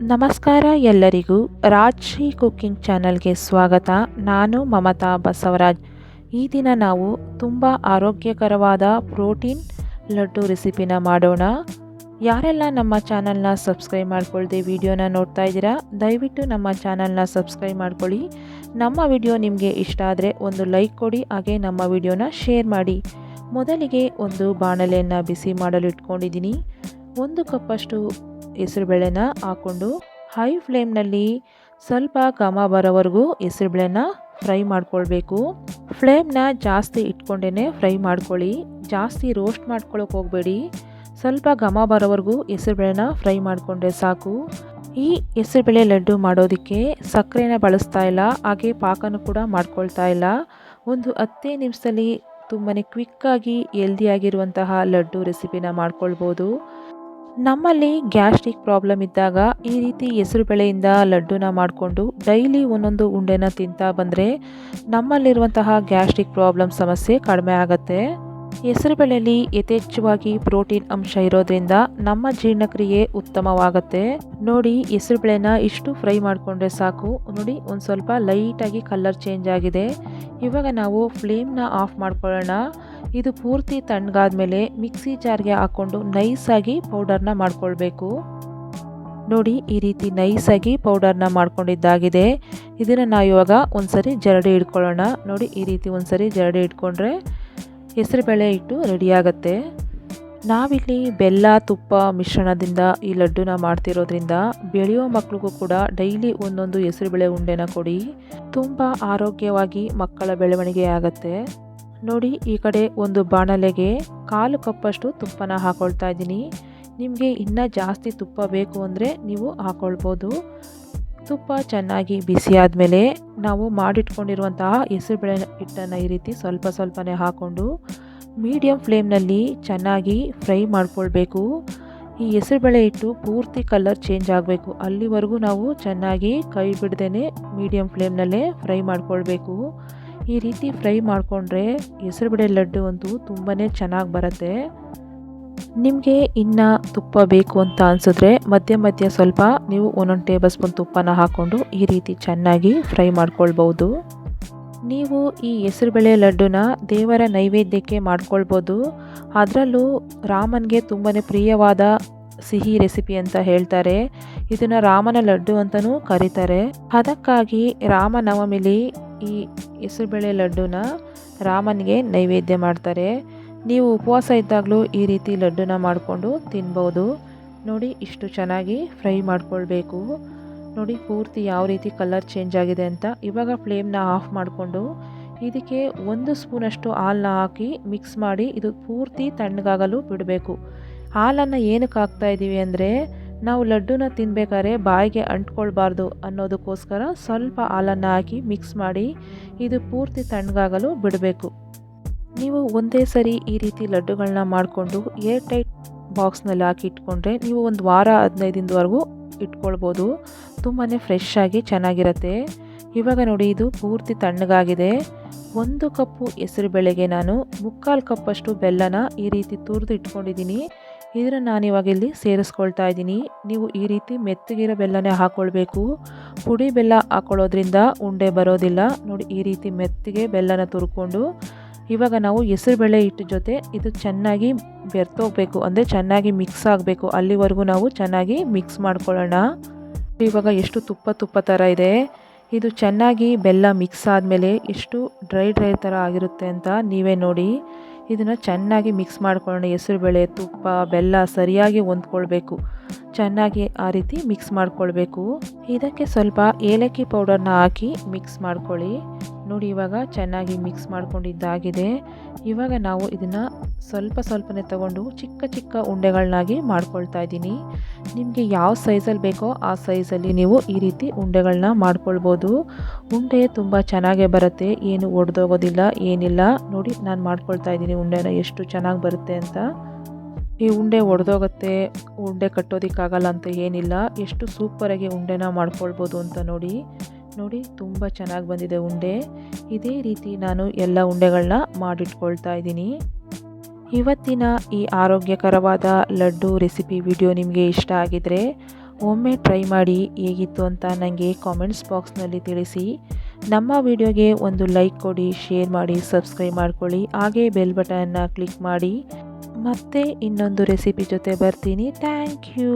ನಮಸ್ಕಾರ ಎಲ್ಲರಿಗೂ ರಾಜ್ಶ್ರೀ ಕುಕ್ಕಿಂಗ್ ಚಾನಲ್ಗೆ ಸ್ವಾಗತ. ನಾನು ಮಮತಾ ಬಸವರಾಜ್. ಈ ದಿನ ನಾವು ತುಂಬ ಆರೋಗ್ಯಕರವಾದ ಪ್ರೋಟೀನ್ ಲಡ್ಡು ರೆಸಿಪಿನ ಮಾಡೋಣ. ಯಾರೆಲ್ಲ ನಮ್ಮ ಚಾನಲ್ನ ಸಬ್ಸ್ಕ್ರೈಬ್ ಮಾಡ್ಕೊಳ್ದೆ ವಿಡಿಯೋನ ನೋಡ್ತಾ ಇದ್ದೀರಾ, ದಯವಿಟ್ಟು ನಮ್ಮ ಚಾನಲ್ನ ಸಬ್ಸ್ಕ್ರೈಬ್ ಮಾಡ್ಕೊಳ್ಳಿ. ನಮ್ಮ ವಿಡಿಯೋ ನಿಮಗೆ ಇಷ್ಟ ಆದರೆ ಒಂದು ಲೈಕ್ ಕೊಡಿ, ಹಾಗೆ ನಮ್ಮ ವಿಡಿಯೋನ ಶೇರ್ ಮಾಡಿ. ಮೊದಲಿಗೆ ಒಂದು ಬಾಣಲೆಯನ್ನು ಬಿಸಿ ಮಾಡಲು ಇಟ್ಕೊಂಡಿದ್ದೀನಿ. ಒಂದು ಕಪ್ಪಷ್ಟು ಹೆಸರುಬೇಳೆನ ಹಾಕ್ಕೊಂಡು ಹೈ ಫ್ಲೇಮ್ನಲ್ಲಿ ಸ್ವಲ್ಪ ಘಮ ಬರೋವರೆಗೂ ಹೆಸರುಬೇಳೆನ ಫ್ರೈ ಮಾಡ್ಕೊಳ್ಬೇಕು. ಫ್ಲೇಮ್ನ ಜಾಸ್ತಿ ಇಟ್ಕೊಂಡೇ ಫ್ರೈ ಮಾಡ್ಕೊಳ್ಳಿ. ಜಾಸ್ತಿ ರೋಸ್ಟ್ ಮಾಡ್ಕೊಳ್ಳೋಕೆ ಹೋಗಬೇಡಿ. ಸ್ವಲ್ಪ ಘಮ ಬರೋವರೆಗೂ ಹೆಸರುಬೇಳೆನ ಫ್ರೈ ಮಾಡಿಕೊಂಡ್ರೆ ಸಾಕು. ಈ ಹೆಸರುಬೇಳೆ ಲಡ್ಡು ಮಾಡೋದಕ್ಕೆ ಸಕ್ಕರೆನ ಬಳಸ್ತಾ ಇಲ್ಲ, ಹಾಗೆ ಪಾಕನೂ ಕೂಡ ಮಾಡ್ಕೊಳ್ತಾ ಇಲ್ಲ. ಒಂದು ಹತ್ತೇ ನಿಮಿಷದಲ್ಲಿ ತುಂಬಾ ಕ್ವಿಕ್ಕಾಗಿ ಹೆಲ್ದಿಯಾಗಿರುವಂತಹ ಲಡ್ಡು ರೆಸಿಪಿನ ಮಾಡ್ಕೊಳ್ಬೋದು. ನಮ್ಮಲ್ಲಿ ಗ್ಯಾಸ್ಟ್ರಿಕ್ ಪ್ರಾಬ್ಲಮ್ ಇದ್ದಾಗ ಈ ರೀತಿ ಹೆಸರು ಬೆಳೆಯಿಂದ ಲಡ್ಡುನ ಮಾಡಿಕೊಂಡು ಡೈಲಿ ಒಂದೊಂದು ಉಂಡೆನ ತಿಂತಾ ಬಂದರೆ ನಮ್ಮಲ್ಲಿರುವಂತಹ ಗ್ಯಾಸ್ಟ್ರಿಕ್ ಪ್ರಾಬ್ಲಮ್ ಸಮಸ್ಯೆ ಕಡಿಮೆ ಆಗುತ್ತೆ. ಹೆಸರುಬೇಳೆಯಲ್ಲಿ ಯಥೇಚ್ಛವಾಗಿ ಪ್ರೋಟೀನ್ ಅಂಶ ಇರೋದ್ರಿಂದ ನಮ್ಮ ಜೀರ್ಣಕ್ರಿಯೆ ಉತ್ತಮವಾಗುತ್ತೆ. ನೋಡಿ ಹೆಸರುಬೇಳೆನ ಇಷ್ಟು ಫ್ರೈ ಮಾಡಿಕೊಂಡ್ರೆ ಸಾಕು. ನೋಡಿ, ಒಂದು ಸ್ವಲ್ಪ ಲೈಟಾಗಿ ಕಲರ್ ಚೇಂಜ್ ಆಗಿದೆ. ಇವಾಗ ನಾವು ಫ್ಲೇಮ್ನ ಆಫ್ ಮಾಡ್ಕೊಳ್ಳೋಣ. ಇದು ಪೂರ್ತಿ ತಣ್ಣಗಾದ್ಮೇಲೆ ಮಿಕ್ಸಿ ಜಾರ್ಗೆ ಹಾಕ್ಕೊಂಡು ನೈಸಾಗಿ ಪೌಡರ್ನ ಮಾಡ್ಕೊಳ್ಬೇಕು. ನೋಡಿ, ಈ ರೀತಿ ನೈಸಾಗಿ ಪೌಡರ್ನ ಮಾಡ್ಕೊಂಡಿದ್ದಾಗಿದೆ. ಇದನ್ನು ನಾವು ಇವಾಗ ಒಂದ್ಸರಿ ಜರಡಿ ಇಟ್ಕೊಳ್ಳೋಣ. ನೋಡಿ, ಈ ರೀತಿ ಒಂದ್ಸರಿ ಜರಡಿ ಇಟ್ಕೊಂಡ್ರೆ ಹೆಸರುಬೇಳೆ ಇಟ್ಟು ರೆಡಿಯಾಗತ್ತೆ ನಾವಿಲ್ಲಿ ಬೆಲ್ಲ, ತುಪ್ಪ ಮಿಶ್ರಣದಿಂದ ಈ ಲಡ್ಡುನ ಮಾಡ್ತಿರೋದ್ರಿಂದ ಬೆಳೆಯೋ ಮಕ್ಕಳಿಗೂ ಕೂಡ ಡೈಲಿ ಒಂದೊಂದು ಹೆಸರುಬೇಳೆ ಉಂಡೆನ ಕೊಡಿ. ತುಂಬ ಆರೋಗ್ಯವಾಗಿ ಮಕ್ಕಳ ಬೆಳವಣಿಗೆ ಆಗುತ್ತೆ. ನೋಡಿ, ಈ ಕಡೆ ಒಂದು ಬಾಣಲೆಗೆ ಕಾಲು ಕಪ್ಪಷ್ಟು ತುಪ್ಪನ ಹಾಕೊಳ್ತಾ ಇದ್ದೀನಿ. ನಿಮಗೆ ಇನ್ನೂ ಜಾಸ್ತಿ ತುಪ್ಪ ಬೇಕು ಅಂದರೆ ನೀವು ಹಾಕೊಳ್ಬೋದು. ತುಪ್ಪ ಚೆನ್ನಾಗಿ ಬಿಸಿ ಆದಮೇಲೆ ನಾವು ಮಾಡಿಟ್ಕೊಂಡಿರುವಂತಹ ಹೆಸರುಬೇಳೆ ಹಿಟ್ಟನ್ನು ಈ ರೀತಿ ಸ್ವಲ್ಪ ಸ್ವಲ್ಪನೇ ಹಾಕ್ಕೊಂಡು ಮೀಡಿಯಮ್ ಫ್ಲೇಮ್ನಲ್ಲಿ ಚೆನ್ನಾಗಿ ಫ್ರೈ ಮಾಡ್ಕೊಳ್ಬೇಕು. ಈ ಹೆಸರುಬೇಳೆ ಹಿಟ್ಟು ಪೂರ್ತಿ ಕಲರ್ ಚೇಂಜ್ ಆಗಬೇಕು. ಅಲ್ಲಿವರೆಗೂ ನಾವು ಚೆನ್ನಾಗಿ ಕೈ ಬಿಡ್ದೇ ಮೀಡಿಯಮ್ ಫ್ಲೇಮ್ನಲ್ಲೇ ಫ್ರೈ ಮಾಡ್ಕೊಳ್ಬೇಕು. ಈ ರೀತಿ ಫ್ರೈ ಮಾಡಿಕೊಂಡ್ರೆ ಹೆಸರುಬೇಳೆ ಲಡ್ಡು ಅಂತೂ ತುಂಬಾ ಚೆನ್ನಾಗಿ ಬರುತ್ತೆ. ನಿಮಗೆ ಇನ್ನು ತುಪ್ಪ ಬೇಕು ಅಂತ ಅನಿಸಿದ್ರೆ ಮಧ್ಯ ಮಧ್ಯ ಸ್ವಲ್ಪ ನೀವು ಒಂದೊಂದು ಟೇಬಲ್ ಸ್ಪೂನ್ ತುಪ್ಪನ ಹಾಕ್ಕೊಂಡು ಈ ರೀತಿ ಚೆನ್ನಾಗಿ ಫ್ರೈ ಮಾಡ್ಕೊಳ್ಬೋದು. ನೀವು ಈ ಹೆಸರುಬೇಳೆ ಲಡ್ಡುನ ದೇವರ ನೈವೇದ್ಯಕ್ಕೆ ಮಾಡ್ಕೊಳ್ಬೋದು. ಅದರಲ್ಲೂ ರಾಮನಿಗೆ ತುಂಬಾ ಪ್ರಿಯವಾದ ಸಿಹಿ ರೆಸಿಪಿ ಅಂತ ಹೇಳ್ತಾರೆ. ಇದನ್ನು ರಾಮನ ಲಡ್ಡು ಅಂತಲೂ ಕರೀತಾರೆ. ಅದಕ್ಕಾಗಿ ರಾಮನವಮಿಲಿ ಈ ಹೆಸರುಬೇಳೆ ಲಡ್ಡುನ ರಾಮನಿಗೆ ನೈವೇದ್ಯ ಮಾಡ್ತಾರೆ. ನೀವು ಉಪವಾಸ ಇದ್ದಾಗಲೂ ಈ ರೀತಿ ಲಡ್ಡುನ ಮಾಡಿಕೊಂಡು ತಿನ್ಬೋದು. ನೋಡಿ ಇಷ್ಟು ಚೆನ್ನಾಗಿ ಫ್ರೈ ಮಾಡಿಕೊಳ್ಬೇಕು. ನೋಡಿ ಪೂರ್ತಿ ಯಾವ ರೀತಿ ಕಲರ್ ಚೇಂಜ್ ಆಗಿದೆ ಅಂತ ಇವಾಗ ಫ್ಲೇಮ್ನ ಆಫ್ ಮಾಡಿಕೊಂಡು ಇದಕ್ಕೆ ಒಂದು ಸ್ಪೂನಷ್ಟು ಹಾಲನ್ನ ಹಾಕಿ ಮಿಕ್ಸ್ ಮಾಡಿ ಇದು ಪೂರ್ತಿ ತಣ್ಣಗಾಗಲು ಬಿಡಬೇಕು. ಹಾಲನ್ನು ಏನಕ್ಕೆ ಹಾಕ್ತಾ ಇದ್ದೀವಿ ಅಂದರೆ ನಾವು ಲಡ್ಡುನ ತಿನ್ಬೇಕಾದ್ರೆ ಬಾಯಿಗೆ ಅಂಟ್ಕೊಳ್ಬಾರ್ದು ಅನ್ನೋದಕ್ಕೋಸ್ಕರ ಸ್ವಲ್ಪ ಹಾಲನ್ನು ಹಾಕಿ ಮಿಕ್ಸ್ ಮಾಡಿ ಇದು ಪೂರ್ತಿ ತಣ್ಣಗಾಗಲು ಬಿಡಬೇಕು. ನೀವು ಒಂದೇ ಸರಿ ಈ ರೀತಿ ಲಡ್ಡುಗಳನ್ನ ಮಾಡಿಕೊಂಡು ಏರ್ ಟೈಟ್ ಬಾಕ್ಸ್ನಲ್ಲಿ ಹಾಕಿ ಇಟ್ಕೊಂಡ್ರೆ ನೀವು ಒಂದು ವಾರ ಹದಿನೈದು ದಿನದವರೆಗೂ ಇಟ್ಕೊಳ್ಬೋದು. ತುಂಬಾ ಫ್ರೆಶ್ ಆಗಿ ಚೆನ್ನಾಗಿರುತ್ತೆ. ಇವಾಗ ನೋಡಿ ಇದು ಪೂರ್ತಿ ತಣ್ಣಗಾಗಿದೆ. ಒಂದು ಕಪ್ಪು ಹೆಸರು ಬೆಳೆಗೆ ನಾನು ಮುಕ್ಕಾಲು ಕಪ್ಪಷ್ಟು ಬೆಲ್ಲನ ಈ ರೀತಿ ತುರಿದು ಇಟ್ಕೊಂಡಿದ್ದೀನಿ. ಇದನ್ನು ನಾನು ಇವಾಗ ಇಲ್ಲಿ ಸೇರಿಸ್ಕೊಳ್ತಾ ಇದ್ದೀನಿ. ನೀವು ಈ ರೀತಿ ಮೆತ್ತಗಿರೋ ಬೆಲ್ಲನೇ ಹಾಕ್ಕೊಳ್ಬೇಕು ಪುಡಿ ಬೆಲ್ಲ ಹಾಕ್ಕೊಳ್ಳೋದ್ರಿಂದ ಉಂಡೆ ಬರೋದಿಲ್ಲ. ನೋಡಿ, ಈ ರೀತಿ ಮೆತ್ತಗೆ ಬೆಲ್ಲನ ತುರ್ಕೊಂಡು ಇವಾಗ ನಾವು ಹೆಸರುಬೇಳೆ ಹಿಟ್ಟು ಜೊತೆ ಇದು ಚೆನ್ನಾಗಿ ಬೆರ್ತೋಗ್ಬೇಕು ಅಂದರೆ ಚೆನ್ನಾಗಿ ಮಿಕ್ಸ್ ಆಗಬೇಕು. ಅಲ್ಲಿವರೆಗೂ ನಾವು ಚೆನ್ನಾಗಿ ಮಿಕ್ಸ್ ಮಾಡ್ಕೊಳ್ಳೋಣ. ಇವಾಗ ಎಷ್ಟು ತುಪ್ಪ ತುಪ್ಪ ಥರ ಇದೆ. ಇದು ಚೆನ್ನಾಗಿ ಬೆಲ್ಲ ಮಿಕ್ಸ್ ಆದಮೇಲೆ ಎಷ್ಟು ಡ್ರೈ ಡ್ರೈ ಥರ ಆಗಿರುತ್ತೆ ಅಂತ ನೀವೇ ನೋಡಿ. ಇದನ್ನು ಚೆನ್ನಾಗಿ ಮಿಕ್ಸ್ ಮಾಡ್ಕೊಳ್ಳೋಣ ಹೆಸರುಬೇಳೆ ತುಪ್ಪ ಬೆಲ್ಲ ಸರಿಯಾಗಿ ಹೊಂದ್ಕೊಳ್ಬೇಕು. ಚೆನ್ನಾಗಿ ಆ ರೀತಿ ಮಿಕ್ಸ್ ಮಾಡ್ಕೊಳ್ಬೇಕು. ಇದಕ್ಕೆ ಸ್ವಲ್ಪ ಏಲಕ್ಕಿ ಪೌಡರ್ನ ಹಾಕಿ ಮಿಕ್ಸ್ ಮಾಡ್ಕೊಳ್ಳಿ. ನೋಡಿ, ಇವಾಗ ಚೆನ್ನಾಗಿ ಮಿಕ್ಸ್ ಮಾಡ್ಕೊಂಡಿದ್ದಾಗಿದೆ. ಇವಾಗ ನಾವು ಇದನ್ನು ಸ್ವಲ್ಪ ಸ್ವಲ್ಪನೇ ತಗೊಂಡು ಚಿಕ್ಕ ಚಿಕ್ಕ ಉಂಡೆಗಳನ್ನಾಗಿ ಮಾಡ್ಕೊಳ್ತಾ ಇದ್ದೀನಿ. ನಿಮಗೆ ಯಾವ ಸೈಜಲ್ಲಿ ಬೇಕೋ ಆ ಸೈಜಲ್ಲಿ ನೀವು ಈ ರೀತಿ ಉಂಡೆಗಳನ್ನ ಮಾಡ್ಕೊಳ್ಬೋದು. ಉಂಡೆ ತುಂಬ ಚೆನ್ನಾಗೇ ಬರುತ್ತೆ. ಏನು ಒಡೆದೋಗೋದಿಲ್ಲ, ಏನಿಲ್ಲ. ನೋಡಿ, ನಾನು ಮಾಡ್ಕೊಳ್ತಾ ಇದ್ದೀನಿ ಉಂಡೆನ ಎಷ್ಟು ಚೆನ್ನಾಗಿ ಬರುತ್ತೆ ಅಂತ. ಈ ಉಂಡೆ ಒಡೆದೋಗತ್ತೆ, ಉಂಡೆ ಕಟ್ಟೋದಕ್ಕಾಗಲ್ಲ ಅಂತ ಏನಿಲ್ಲ. ಎಷ್ಟು ಸೂಪರಾಗಿ ಉಂಡೆನ ಮಾಡ್ಕೊಳ್ಬೋದು ಅಂತ ನೋಡಿ. ನೋಡಿ, ತುಂಬ ಚೆನ್ನಾಗಿ ಬಂದಿದೆ ಉಂಡೆ. ಇದೇ ರೀತಿ ನಾನು ಎಲ್ಲ ಉಂಡೆಗಳನ್ನ ಮಾಡಿಟ್ಕೊಳ್ತಾ ಇದ್ದೀನಿ. ಇವತ್ತಿನ ಈ ಆರೋಗ್ಯಕರವಾದ ಲಡ್ಡು ರೆಸಿಪಿ ವಿಡಿಯೋ ನಿಮಗೆ ಇಷ್ಟ ಆಗಿದರೆ ಒಮ್ಮೆ ಟ್ರೈ ಮಾಡಿ ಹೇಗಿತ್ತು ಅಂತ ನನಗೆ ಕಾಮೆಂಟ್ಸ್ ಬಾಕ್ಸ್ನಲ್ಲಿ ತಿಳಿಸಿ. ನಮ್ಮ ವಿಡಿಯೋಗೆ ಒಂದು ಲೈಕ್ ಕೊಡಿ, ಶೇರ್ ಮಾಡಿ, ಸಬ್ಸ್ಕ್ರೈಬ್ ಮಾಡ್ಕೊಳ್ಳಿ. ಹಾಗೆ ಬೆಲ್ ಬಟನ್ನ ಕ್ಲಿಕ್ ಮಾಡಿ. ಮತ್ತೆ ಇನ್ನೊಂದು ರೆಸಿಪಿ ಜೊತೆ ಬರ್ತೀನಿ. Thank you